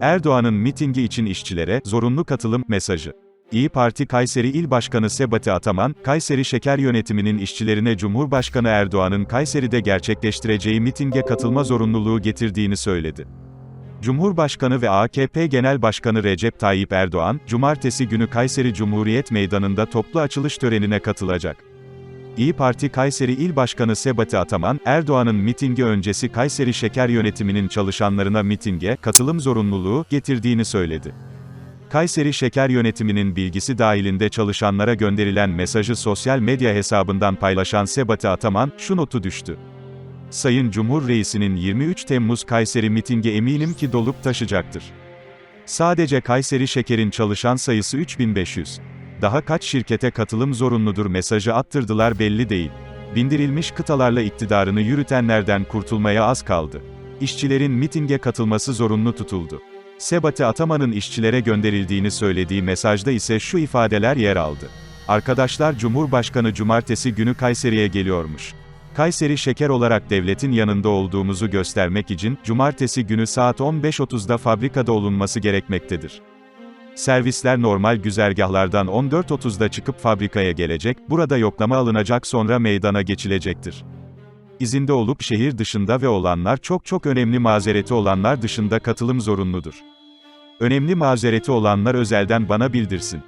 Erdoğan'ın mitingi için işçilere zorunlu katılım mesajı. İyi Parti Kayseri İl Başkanı Sebati Ataman, Kayseri Şeker Yönetimi'nin işçilerine Cumhurbaşkanı Erdoğan'ın Kayseri'de gerçekleştireceği mitinge katılma zorunluluğu getirdiğini söyledi. Cumhurbaşkanı ve AKP Genel Başkanı Recep Tayyip Erdoğan, cumartesi günü Kayseri Cumhuriyet Meydanı'nda toplu açılış törenine katılacak. İyi Parti Kayseri İl Başkanı Sebati Ataman, Erdoğan'ın mitingi öncesi Kayseri Şeker Yönetimi'nin çalışanlarına mitinge katılım zorunluluğu getirdiğini söyledi. Kayseri Şeker Yönetimi'nin bilgisi dahilinde çalışanlara gönderilen mesajı sosyal medya hesabından paylaşan Sebati Ataman, şu notu düştü. Sayın Cumhur Reisi'nin 23 Temmuz Kayseri mitingi eminim ki dolup taşacaktır. Sadece Kayseri Şeker'in çalışan sayısı 3500. Daha kaç şirkete katılım zorunludur mesajı attırdılar belli değil. Bindirilmiş kıtalarla iktidarını yürütenlerden kurtulmaya az kaldı. İşçilerin mitinge katılması zorunlu tutuldu. Sebati Ataman'ın işçilere gönderildiğini söylediği mesajda ise şu ifadeler yer aldı. Arkadaşlar Cumhurbaşkanı cumartesi günü Kayseri'ye geliyormuş. Kayseri Şeker olarak devletin yanında olduğumuzu göstermek için, cumartesi günü saat 15.30'da fabrikada olunması gerekmektedir. Servisler normal güzergahlardan 14.30'da çıkıp fabrikaya gelecek, burada yoklama alınacak sonra meydana geçilecektir. İzinde olup şehir dışında ve olanlar çok çok önemli mazereti olanlar dışında katılım zorunludur. Önemli mazereti olanlar özelden bana bildirsin.